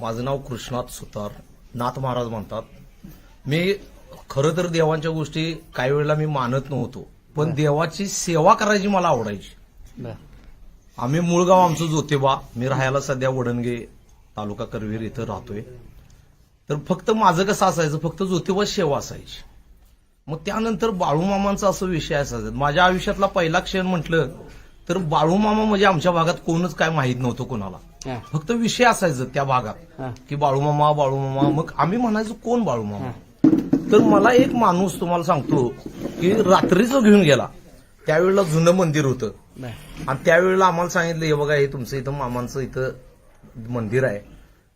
माझं नाव कृष्णात सुतार नाथ महाराज म्हणतात. मी खरं तर देवांच्या गोष्टी काही वेळेला मी मानत नव्हतो पण देवाची सेवा करायची मला आवडायची. आम्ही मूळ गाव आमचं ज्योतिबा मी राहायला सध्या वडणगे तालुका करवीर इथं राहतोय. तर फक्त माझं कसं असायचं फक्त ज्योतिबा सेवा असायची. मग त्यानंतर बाळूमामांचा असं विषय असायचा. माझ्या आयुष्यातला पहिला क्षण म्हटलं तर बाळूमामा म्हणजे आमच्या भागात कोणच काय माहीत नव्हतं कोणाला. फक्त विषय असायचं त्या भागात. की बाळूमामा बाळूमामा मग आम्ही म्हणायचो कोण बाळूमामा तर मला एक माणूस तुम्हाला सांगतो की रात्रीचं घेऊन गेला. त्यावेळेला जुनं मंदिर होतं. आणि त्यावेळेला आम्हाला सांगितलं हे बघा हे तुमचं इथं मामांचं इथं मंदिर आहे.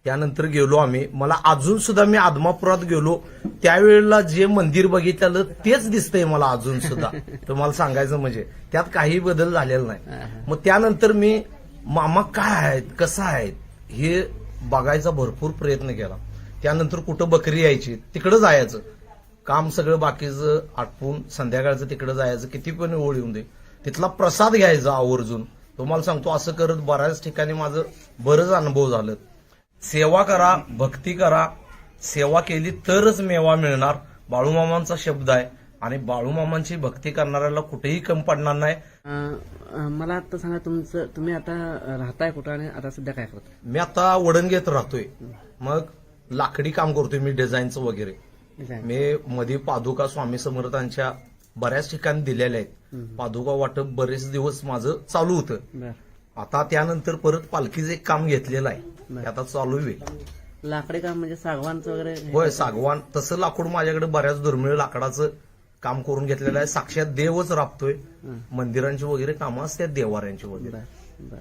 त्यानंतर गेलो आम्ही. मला अजून सुद्धा मी आदमापुरात गेलो. त्यावेळेला जे मंदिर बघितलं तेच दिसतंय मला अजून सुद्धा. तुम्हाला सांगायचं म्हणजे त्यात काही बदल झालेला नाही. मग त्यानंतर मी मामा काय आहेत कसं आहेत हे बघायचा भरपूर प्रयत्न केला. त्यानंतर कुठं बकरी यायची तिकडं जायचं. काम सगळं बाकीचं आटपून संध्याकाळचं तिकडं जायचं किती पण ओळ येऊन दे. तिथला प्रसाद घ्यायचा आवर्जून. तुम्हाला सांगतो असं करत बऱ्याच ठिकाणी माझं बरंच अनुभव झालं. सेवा करा भक्ती करा. सेवा केली तरच मेवा मिळणार. बाळूमामांचा शब्द आहे. आणि बाळूमामांची भक्ती करणाऱ्याला कुठेही कमी पडणार नाही. मला आता सांगा तुमचं तुम्ही आता राहताय कुठं आणि आता सध्या काय करता मी आता वडणगेत राहतोय. मग लाकडी काम करतोय मी डिझाईनचं वगैरे. मी मध्ये पादुका स्वामी समर्थांच्या बऱ्याच ठिकाणी दिलेल्या आहेत. पादुका वाटप बरेच दिवस माझं चालू होतं. आता त्यानंतर परत पालखीचं एक काम घेतलेलं आहे. ते आता चालू आहे. लाकडी काम म्हणजे सागवानचं वगैरे होय सागवान. तसं लाकूड माझ्याकडे बऱ्याच दुर्मिळ लाकडाचं काम करून घेतलेलं आहे. साक्षात देवच राबतोय. मंदिरांची वगैरे कामं असतात देवाऱ्यांची वगैरे. बर बर.